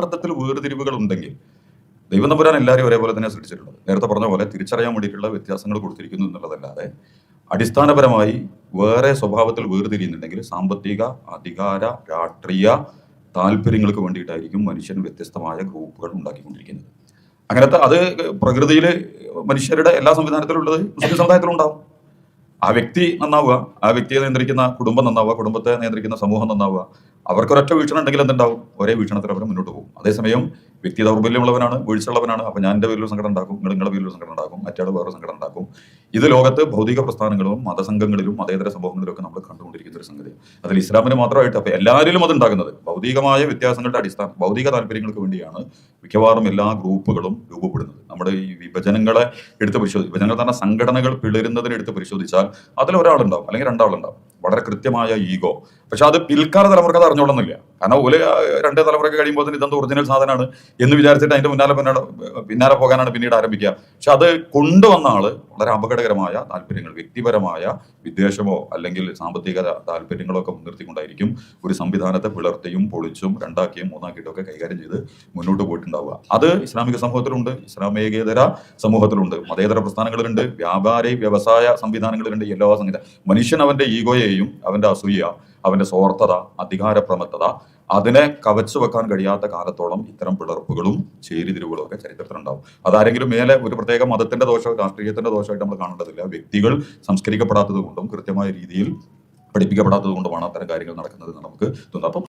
അർത്ഥത്തിൽ വേർതിരിവുകൾ ഉണ്ടെങ്കിൽ ദൈവം തമ്പുരാൻ എല്ലാവരും ഒരേപോലെ തന്നെ സൃഷ്ടിച്ചിട്ടുള്ളത്. നേരത്തെ പറഞ്ഞ പോലെ തിരിച്ചറിയാൻ വേണ്ടിയിട്ടുള്ള വ്യത്യാസങ്ങൾ കൊടുത്തിരിക്കുന്നു എന്നുള്ളതല്ലാതെ അടിസ്ഥാനപരമായി വേറെ സ്വഭാവത്തിൽ വേർതിരിയുന്നുണ്ടെങ്കിൽ സാമ്പത്തിക അധികാര രാഷ്ട്രീയ താല്പര്യങ്ങൾക്ക് വേണ്ടിയിട്ടായിരിക്കും മനുഷ്യൻ വ്യത്യസ്തമായ ഗ്രൂപ്പുകൾ ഉണ്ടാക്കിക്കൊണ്ടിരിക്കുന്നത്. അങ്ങനത്തെ അത് പ്രകൃതിയിൽ മനുഷ്യരുടെ എല്ലാ സംവിധാനത്തിലും ഉള്ളത് മുസ്ലിം സമുദായത്തിലും ഉണ്ടാവും. ആ വ്യക്തി നന്നാവുക ആ വ്യക്തിയെ നിയന്ത്രിക്കുന്ന കുടുംബം നന്നാവുക കുടുംബത്തെ നിയന്ത്രിക്കുന്ന സമൂഹം നന്നാവുക അവർക്കൊരൊറ്റ വീക്ഷണം ഉണ്ടെങ്കിൽ എന്തുണ്ടാവും? ഒരേ വീക്ഷണത്തിൽ അവർ മുന്നോട്ട് പോകും. അതേസമയം വ്യക്തി ദൗർബല്യമുള്ളവനാണ് വീഴ്ചയുള്ളവനാണ് അപ്പൊ ഞാൻ എന്റെ പേരിലൊരു സങ്കടം ഉണ്ടാക്കും നിങ്ങളുടെ പേരിലൊരു സങ്കടം ഉണ്ടാക്കും മറ്റേ വേറെ സങ്കടം ഉണ്ടാക്കും. ഇത് ലോകത്ത് ഭൗതിക പ്രസ്ഥാനങ്ങളും മതസംഘങ്ങളിലും മതേതര സംഭവങ്ങളിലും ഒക്കെ നമ്മൾ കണ്ടുകൊണ്ടിരിക്കുന്ന ഒരു സംഗതി അതിൽ ഇസ്ലാമിന് മാത്രമായിട്ട് അപ്പൊ എല്ലാവരിലും അത് ഉണ്ടാകുന്നത്. ഭൗതികമായ വ്യത്യാസങ്ങളുടെ അടിസ്ഥാനം ഭൗതിക താല്പര്യങ്ങൾക്ക് വേണ്ടിയാണ് മിക്കവാറും എല്ലാ ഗ്രൂപ്പുകളും രൂപപ്പെടുന്നത്. നമ്മുടെ ഈ വിഭജനങ്ങളെ എടുത്ത് പരിശോധിക്കും വിഭജനങ്ങൾ തന്നെ സംഘടനകൾ പിളരുന്നതിന് എടുത്ത് പരിശോധിച്ചാൽ അതിൽ ഒരാളുണ്ടാവും അല്ലെങ്കിൽ രണ്ടാളുണ്ടാവും. വളരെ കൃത്യമായ ഈഗോ. പക്ഷെ അത് പിൽക്കാല തലമുറയ്ക്ക് അത് അറിഞ്ഞോളുന്നില്ല കാരണം ഒരു രണ്ടേ തലമുറയ്ക്ക് കഴിയുമ്പോൾ തന്നെ ഇതെന്ത് ഒറിജിനൽ സാധനമാണ് എന്ന് വിചാരിച്ചിട്ട് അതിന്റെ മുന്നാലെ പിന്നാലെ പിന്നാലെ പോകാനാണ് പിന്നീട് ആരംഭിക്കുക. പക്ഷെ അത് കൊണ്ടുവന്ന ആൾ വളരെ അപകടകരമായ താല്പര്യങ്ങൾ വ്യക്തിപരമായ വിദ്വേഷമോ അല്ലെങ്കിൽ സാമ്പത്തിക താല്പര്യങ്ങളോ ഒക്കെ മുൻനിർത്തിക്കൊണ്ടായിരിക്കും ഒരു സംവിധാനത്തെ പിളർത്തിയും പൊളിച്ചും രണ്ടാക്കിയും മൂന്നാക്കിയിട്ടും ഒക്കെ കൈകാര്യം ചെയ്ത് മുന്നോട്ട് പോയിട്ടുണ്ടാവുക. അത് ഇസ്ലാമിക സമൂഹത്തിലുണ്ട് ഇസ്ലാമികേതര സമൂഹത്തിലുണ്ട് മതേതര പ്രസ്ഥാനങ്ങളിലുണ്ട് വ്യാപാരി വ്യവസായ സംവിധാനങ്ങളിലുണ്ട് എല്ലാ സംവിധാനം മനുഷ്യൻ അവന്റെ ഈഗോയെയും അവന്റെ അസൂയ അവന്റെ സ്വാർത്ഥത അധികാരപ്രമത്തത അതിനെ കവച്ചു വെക്കാൻ കഴിയാത്ത കാലത്തോളം ഇത്തരം പിളർപ്പുകളും ചേരിതിരിവുകളും ഒക്കെ ചരിത്രത്തിലുണ്ടാവും അതാരെങ്കിലും മേലെ ഒരു പ്രത്യേക മതത്തിന്റെ ദോഷം രാഷ്ട്രീയത്തിന്റെ ദോഷമായിട്ട് നമ്മൾ കാണേണ്ടതില്ല. വ്യക്തികൾ സംസ്കരിക്കപ്പെടാത്തത് കൊണ്ടും കൃത്യമായ രീതിയിൽ പഠിപ്പിക്കപ്പെടാത്തത് കൊണ്ടുമാണ് അത്തരം കാര്യങ്ങൾ നടക്കുന്നത് നമുക്ക് തോന്നുന്നു. അപ്പം